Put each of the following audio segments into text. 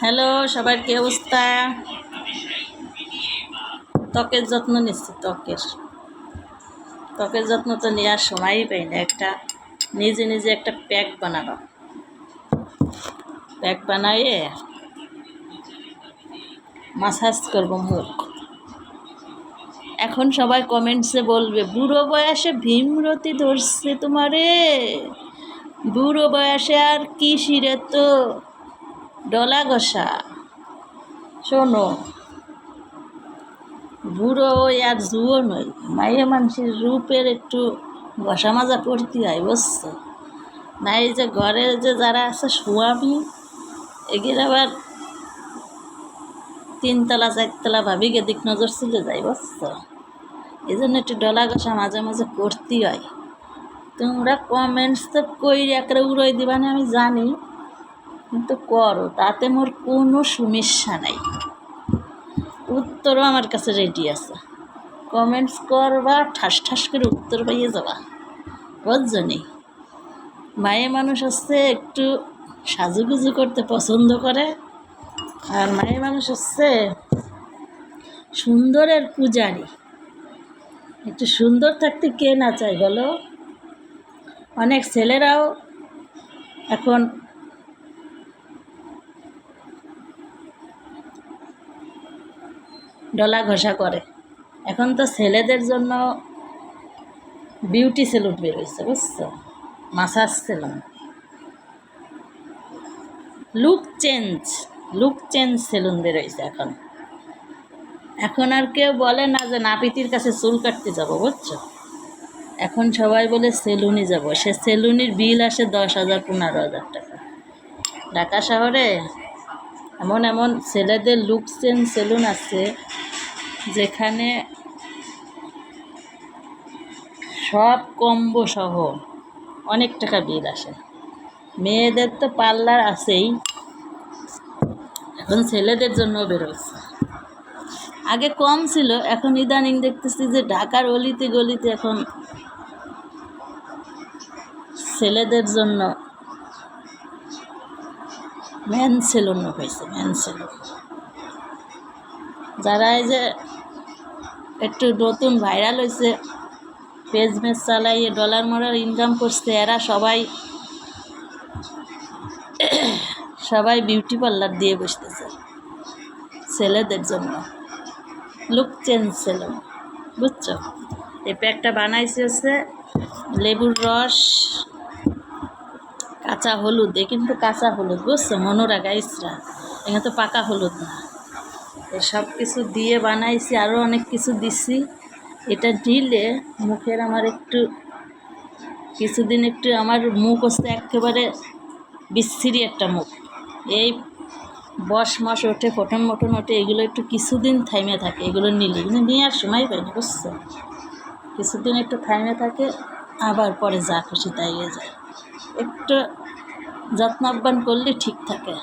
Hello, সবার কি অবস্থা? ত্বকের যত্ন নিচ্ছি, ত্বকের। ত্বকের যত্ন তো নেওয়ার সময়ই পাই না। একটা নিজে নিজে একটা প্যাক বানানো প্যাক বানাইয়ে মাসাজ করব মুখ। এখন সবাই কমেন্টসে বলবে, বুড়ো বয়সে ভীমরতি ধরছে তোমারে। বুড়ো বয়সে আর কি শিরে তো? ডলা ঘষা শোনো, বুড়ো আর জুয়ো নই, মাইয়া মানুষের রূপের একটু ঘষা মাজা করতে হয়, বুঝছ? না এই যে ঘরে যে যারা আছে স্বামী এগুলো আবার তিনতলা, চারতলা ভাবি গে দিক নজর চলে যায়, বুঝছ? এই জন্য একটু ডলা ঘষা মাঝে মাঝে করতেই হয়। তোমরা কমেন্টস তো কই একটা উড়াই দিবা না, আমি জানি। কিন্তু করো, তাতে মোর কোনো সমস্যা নাই। উত্তরও আমার কাছে রেডি আছে। কমেন্টস করবা, ঠাস ঠাস করে উত্তর পাইয়ে যাবা। বুঝছনি মায়ে মানুষ হচ্ছে একটু সাজুগুজু করতে পছন্দ করে। আর মায়ে মানুষ হচ্ছে সুন্দরের পূজারি। একটু সুন্দর থাকতে কে না চাই বলো? অনেক ছেলেরাও এখন ডলা ঘষা করে। এখন তো ছেলেদের জন্য বিউটি সেলুন বেরোয়েছে বুঝছ? Massage salon look change look change salon বেরোয়েছে এখন। এখন আর কেউ বলে না যে নাপিতির কাছে চুল কাটতে যাব, বুঝছ? এখন সবাই বলে সেলুনে যাব। সে সেলুনের বিল আসে দশ হাজার, পনেরো হাজার টাকা। ঢাকা শহরে এমন এমন ছেলেদের লুক চেঞ্জ সেলুন আছে যেখানে সব কম্বো সহ অনেক টাকা বিল আসে। মেয়েদের তো পার্লার আছেই। এখন ছেলেদের জন্য বেরোচ্ছে। আগে কম ছিল, এখন ইদানিং দেখতেছি যে ঢাকার অলিতে গলিতে এখন ছেলেদের জন্য ম্যান সেলুন হয়েছে ম্যান সেলুন যারা এই যে একটু নতুন ভাইরাল হয়েছে পেজ মেজ চালাইয়ে ডলার মরার ইনকাম করছে, এরা সবাই সবাই বিউটি পার্লার দিয়ে বসতেছে, ছেলেদের জন্য। লুক চেঞ্জ সেলুন বুঝছ? এই প্যাকটা বানাইছে হচ্ছে লেবুর রস কাঁচা হলুদ, এ কিন্তু কাঁচা হলুদ, বুঝছ? মনোরা গাইসরা এখানে তো পাকা হলুদ না। সব কিছু দিয়ে বানাইছি আরও অনেক কিছু দিছি। এটা দিলে মুখের আমার একটু, কিছুদিন একটু আমার মুখ হচ্ছে একেবারে বিচ্ছিরি একটা মুখ। এই বস মাস ওঠে, ফটন মটন ওঠে, এগুলো একটু কিছুদিন থাইমে থাকে, এগুলো নিলে। কিন্তু নেওয়ার সময় পাই না, বুঝছ? কিছুদিন একটু থাইমে থাকে, আবার পরে যা খুশি তাই যায়। একটু যত্ন আহ্বান করলে ঠিক থাকে।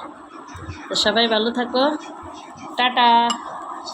তো সবাই ভালো থাকো। টাটা।